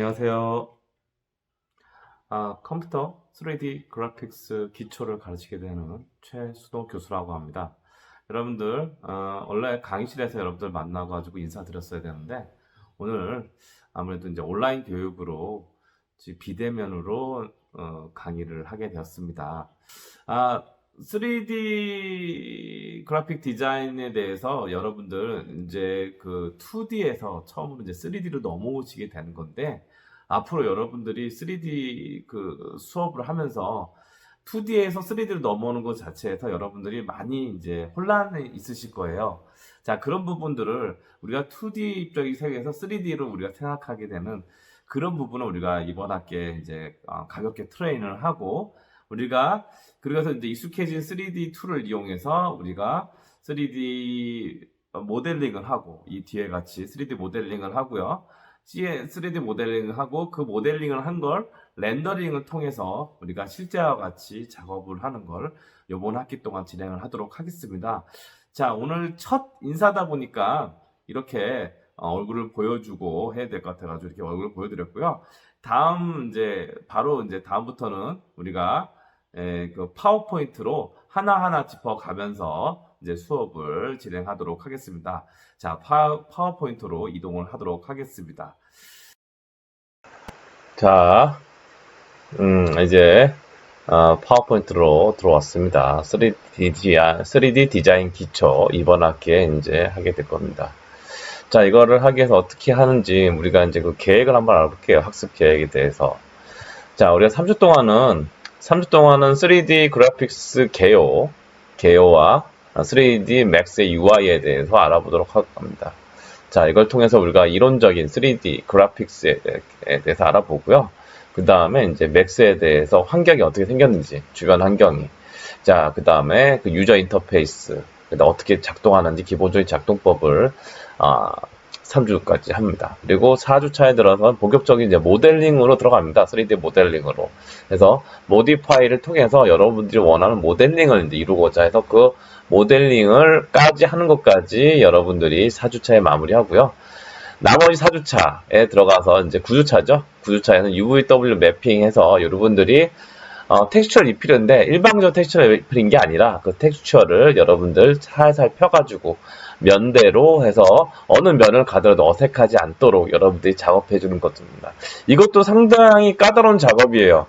안녕하세요. 아, 컴퓨터 3D 그래픽스 기초를 가르치게 되는 최수도 교수라고 합니다. 여러분들, 어, 원래 강의실에서 여러분들 만나가지고 인사드렸어야 되는데, 오늘 아무래도 이제 온라인 교육으로 비대면으로 어, 강의를 하게 되었습니다. 아, 3D 그래픽 디자인에 대해서 여러분들 이제 그 2D에서 처음으로 이제 3D로 넘어오시게 되는 건데 앞으로 여러분들이 3D 그 수업을 하면서 2D에서 3D로 넘어오는 것 자체에서 여러분들이 많이 이제 혼란이 있으실 거예요. 자, 그런 부분들을 우리가 2D 입적인 세계에서 3D로 우리가 생각하게 되는 그런 부분을 우리가 이번 학기에 이제 어, 가볍게 트레이닝을 하고 우리가 그래서 이제 익숙해진 3D 툴을 이용해서 우리가 3D 모델링을 하고 이 뒤에 같이 3D 모델링을 하고요. 3D 모델링을 하고 그 모델링을 한 걸 렌더링을 통해서 우리가 실제와 같이 작업을 하는 걸 이번 학기 동안 진행을 하도록 하겠습니다. 자, 오늘 첫 인사다 보니까 이렇게 어, 얼굴을 보여주고 해야 될 것 같아가지고 이렇게 얼굴을 보여드렸고요. 다음 이제 바로 이제 다음부터는 우리가 에, 그 파워포인트로 하나하나 짚어가면서 이제 수업을 진행하도록 하겠습니다. 자, 파, 파워포인트로 이동을 하도록 하겠습니다. 자, 음, 이제 어, 파워포인트로 들어왔습니다. 3D, 디자- 3D 디자인 기초 이번 학기에 이제 하게 될 겁니다. 자, 이거를 하기 위해서 어떻게 하는지 우리가 이제 그 계획을 한번 알아볼게요. 학습 계획에 대해서. 자, 우리가 3주 동안은 3주 동안은 3D 그래픽스 개요, 개요와 3D 맥스의 UI에 대해서 알아보도록 할 겁니다. 자, 이걸 통해서 우리가 이론적인 3D 그래픽스에 대해서 알아보고요. 그 다음에 이제 맥스에 대해서 환경이 어떻게 생겼는지, 주변 환경이. 자, 그 다음에 그 유저 인터페이스, 어떻게 작동하는지 기본적인 작동법을 아, 3주까지 합니다. 그리고 4주차에 들어서 본격적인 이제 모델링으로 들어갑니다. 3D 모델링으로. 그래서 모디파이를 통해서 여러분들이 원하는 모델링을 이제 이루고자 해서 그 모델링을까지 하는 것까지 여러분들이 4주차에 마무리하고요. 나머지 4주차에 들어가서 이제 9주차죠. 9주차에는 UVW 매핑해서 여러분들이 어, 텍스처를 입히는데 일방적으로 텍스처를 입히는 게 아니라 그 텍스처를 여러분들 살살 펴가지고 면대로 해서 어느 면을 가더라도 어색하지 않도록 여러분들이 작업해 주는 것입니다. 이것도 상당히 까다로운 작업이에요.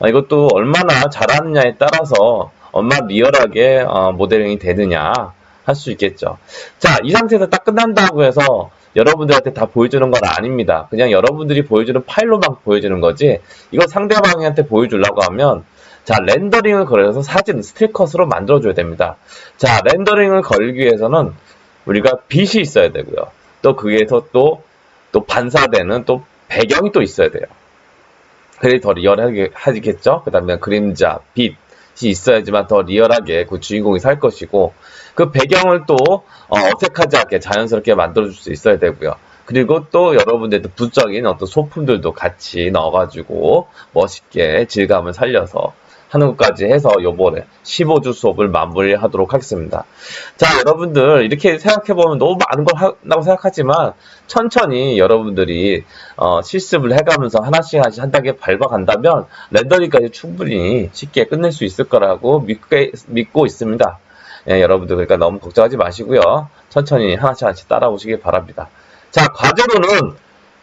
아, 이것도 얼마나 잘하느냐에 따라서 얼마나 리얼하게 어, 모델링이 되느냐 할 수 있겠죠. 자, 이 상태에서 딱 끝난다고 해서 여러분들한테 다 보여주는 건 아닙니다. 그냥 여러분들이 보여주는 파일로만 보여주는 거지, 이거 상대방한테 보여주려고 하면, 자, 렌더링을 걸어서 사진, 스틸컷으로 만들어줘야 됩니다. 자, 렌더링을 걸기 위해서는 우리가 빛이 있어야 되고요. 또 거기에서 또, 또 반사되는 또 배경이 또 있어야 돼요. 그래 더 리얼하게 하겠죠? 그 다음에 그림자, 빛이 있어야지만 더 리얼하게 그 주인공이 살 것이고, 그 배경을 또 어, 어색하지 않게 자연스럽게 만들어줄 수 있어야 되고요. 그리고 또 여러분들도 부적인 어떤 소품들도 같이 넣어가지고 멋있게 질감을 살려서 하는 것까지 해서 요번에 15주 수업을 마무리하도록 하겠습니다. 자, 여러분들 이렇게 생각해보면 너무 많은 걸 한다고 생각하지만 천천히 여러분들이 어, 실습을 해가면서 하나씩 하나씩 한 단계 밟아간다면 렌더링까지 충분히 쉽게 끝낼 수 있을 거라고 믿고, 믿고 있습니다. 예, 여러분들 그러니까 너무 걱정하지 마시고요. 천천히 하나씩 하나씩 따라오시길 바랍니다. 자, 과제로는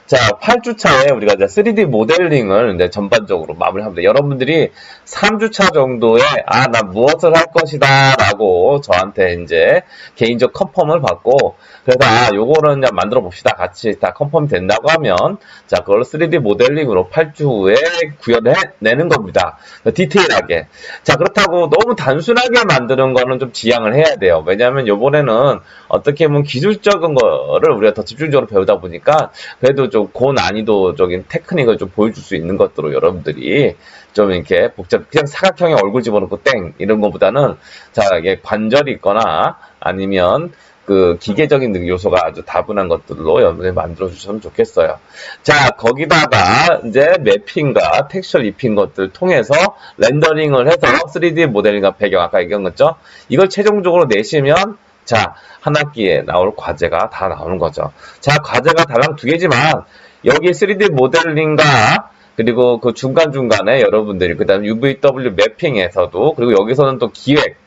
자, 8주차에 우리가 이제 3D 모델링을 이제 전반적으로 마무리합니다. 여러분들이 3주차 정도에, 아, 나 무엇을 할 것이다, 라고 저한테 이제 개인적 컨펌을 받고, 그래서, 아, 요거는 그냥 만들어 봅시다. 같이 다 컨펌이 된다고 하면, 자, 그걸 3D 모델링으로 8주 후에 구현해 내는 겁니다. 디테일하게. 자, 그렇다고 너무 단순하게 만드는 거는 좀 지양을 해야 돼요. 왜냐하면 요번에는 어떻게 보면 기술적인 거를 우리가 더 집중적으로 배우다 보니까, 그래도 좀 고난이도적인 테크닉을 좀 보여줄 수 있는 것들로 여러분들이 좀 이렇게 복잡, 그냥 사각형에 얼굴 집어넣고 땡! 이런 것보다는 자, 이게 관절이 있거나 아니면 그 기계적인 요소가 아주 다분한 것들로 여러분이 만들어 주시면 좋겠어요. 자, 거기다가 이제 매핑과 텍스처를 입힌 것들 통해서 렌더링을 해서 3D 모델링과 배경 아까 얘기한 거죠. 이걸 최종적으로 내시면 자, 한 학기에 나올 과제가 다 나오는 거죠. 자, 과제가 달랑 두 개지만 여기 3D 모델링과 그리고 그 중간중간에 여러분들이 그 다음 UVW 매핑에서도 그리고 여기서는 또 기획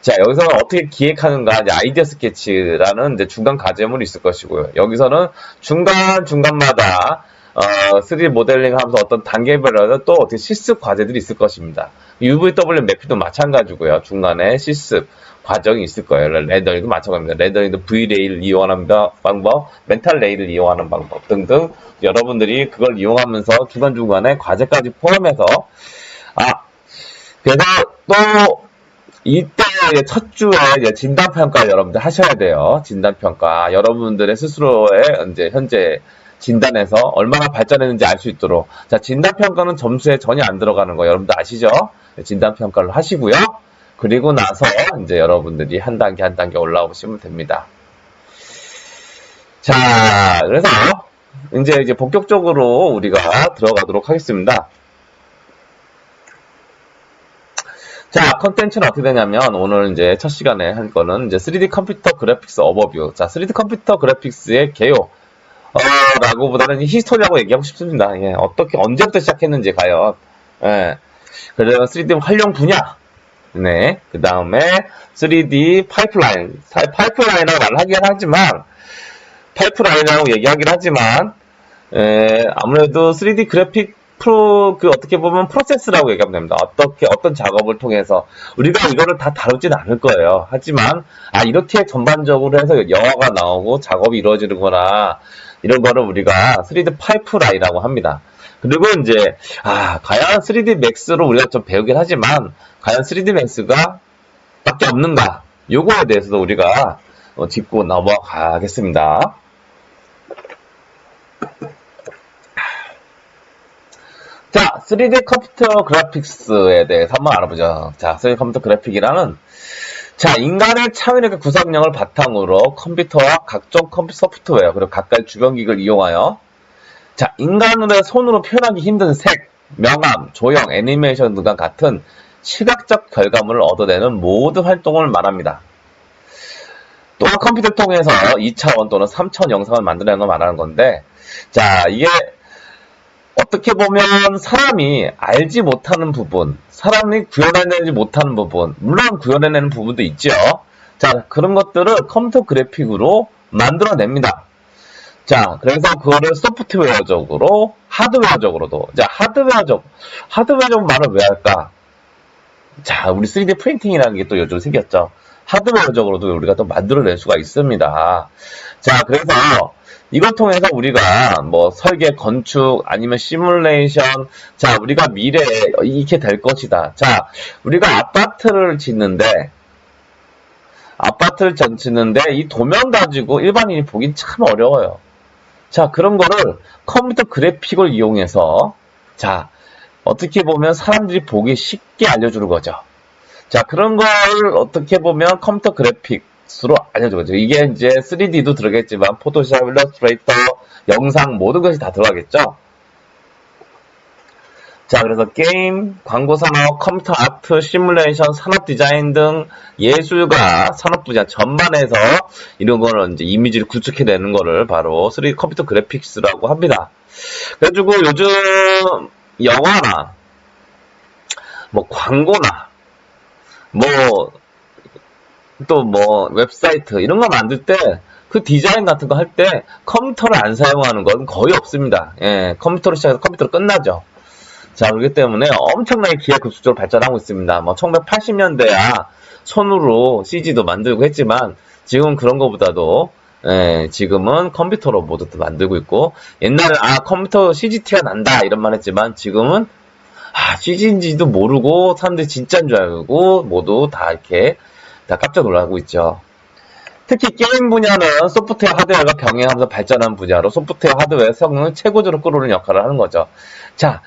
자, 여기서는 어떻게 기획하는가, 이제 아이디어 스케치라는 이제 중간 과제물이 있을 것이고요. 여기서는 중간 중간마다, 어, 3D 모델링 하면서 어떤 단계별로 또 어떻게 실습 과제들이 있을 것입니다. UVW 매핑도 마찬가지고요. 중간에 실습 과정이 있을 거예요. 레더링도 마찬가지입니다. 레더링도 V레일을 이용하는 방법, 멘탈 레일을 이용하는 방법 등등 여러분들이 그걸 이용하면서 중간중간에 과제까지 포함해서 아, 그래서 또 이때 첫 주에 진단평가 여러분들 하셔야 돼요. 진단평가. 여러분들의 스스로의 이제 현재 진단에서 얼마나 발전했는지 알 수 있도록. 자, 진단 평가는 점수에 전혀 안 들어가는 거 여러분들 아시죠? 진단 평가를 하시고요. 그리고 나서 이제 여러분들이 한 단계 한 단계 올라오시면 됩니다. 자, 그래서 이제 이제 본격적으로 우리가 들어가도록 하겠습니다. 자, 컨텐츠는 어떻게 되냐면, 오늘 이제 첫 시간에 할 거는 이제 3D 컴퓨터 그래픽스 어버뷰. 자, 3D 컴퓨터 그래픽스의 개요. 어, 라고 보다는 히스토리라고 얘기하고 싶습니다. 예, 어떻게, 언제부터 시작했는지, 과연. 예. 그래서 3D 활용 분야. 네. 그 다음에 3D 파이프라인. 사- 파이프라인이라고 말을 하긴 하지만, 파이프라인이라고 얘기하긴 하지만, 에, 아무래도 3D 그래픽 프로, 그 어떻게 보면 프로세스라고 얘기하면 됩니다. 어떻게, 어떤 작업을 통해서. 우리가 이거를 다 다루지는 않을 거예요. 하지만, 아, 이렇게 전반적으로 해서 영화가 나오고 작업이 이루어지는구나. 이런 거를 우리가 3D 파이프라인이라고 합니다. 그리고 이제, 아, 과연 3D 맥스로 우리가 좀 배우긴 하지만, 과연 3D 맥스가 밖에 없는가? 요거에 대해서도 우리가 어, 짚고 넘어가겠습니다. 자, 3D 컴퓨터 그래픽스에 대해서 한번 알아보죠. 자, 3D 컴퓨터 그래픽이라는 자, 인간의 창의력의 구성력을 바탕으로 컴퓨터와 각종 컴퓨터 소프트웨어 그리고 각각의 주변 기기를 이용하여 자, 인간의 손으로 표현하기 힘든 색, 명암, 조형, 애니메이션 등과 같은 시각적 결과물을 얻어내는 모든 활동을 말합니다. 또한 컴퓨터를 통해서 2차원 또는 3차원 영상을 만들어내는 걸 말하는 건데, 자, 이게 어떻게 보면 사람이 알지 못하는 부분, 사람이 구현해내지 못하는 부분, 물론 구현해내는 부분도 있죠. 자, 그런 것들을 컴퓨터 그래픽으로 만들어냅니다. 자, 그래서 그거를 소프트웨어적으로, 하드웨어적으로도, 자, 하드웨어적, 하드웨어적 말을 왜 할까? 자, 우리 3D 프린팅이라는 게 또 요즘 생겼죠. 하드웨어적으로도 우리가 또 만들어낼 수가 있습니다. 자, 그래서 이걸 통해서 우리가 뭐 설계, 건축, 아니면 시뮬레이션, 자, 우리가 미래에 이렇게 될 것이다. 자, 우리가 아파트를 짓는데, 아파트를 전- 짓는데 이 도면 가지고 일반인이 보긴 참 어려워요. 자, 그런 거를 컴퓨터 그래픽을 이용해서, 자, 어떻게 보면 사람들이 보기 쉽게 알려주는 거죠. 자, 그런 걸 어떻게 보면 컴퓨터 그래픽 스로 알려주는 거죠. 이게 이제 3D도 들어가겠지만, 포토샵, 일러스트레이터, 영상, 모든 것이 다 들어가겠죠. 자, 그래서 게임, 광고 산업, 컴퓨터 아트, 시뮬레이션, 산업 디자인 등 예술과 산업 분야 전반에서 이런 거를 이제 이미지를 구축해내는 거를 바로 3D 컴퓨터 그래픽스라고 합니다. 그래가지고 요즘 영화나 뭐 광고나 뭐 또 뭐 웹사이트 이런 거 만들 때 그 디자인 같은 거 할 때 컴퓨터를 안 사용하는 건 거의 없습니다. 예, 컴퓨터로 시작해서 컴퓨터로 끝나죠. 자, 그렇기 때문에 엄청나게 기하급수적으로 발전하고 있습니다. 뭐 1980년대야 손으로 CG도 만들고 했지만 지금 그런 거보다도 예, 지금은 컴퓨터로 모두 다 만들고 있고 옛날에 아 컴퓨터 CGT가 난다 이런 말 했지만 지금은 아 CG인지도 모르고 사람들이 진짜인 줄 알고 모두 다 이렇게 다 깜짝 놀라고 있죠. 특히 게임 분야는 소프트웨어 하드웨어가 병행하면서 발전한 분야로 소프트웨어 하드웨어 성능을 최고조로 끌어오는 역할을 하는 거죠. 자,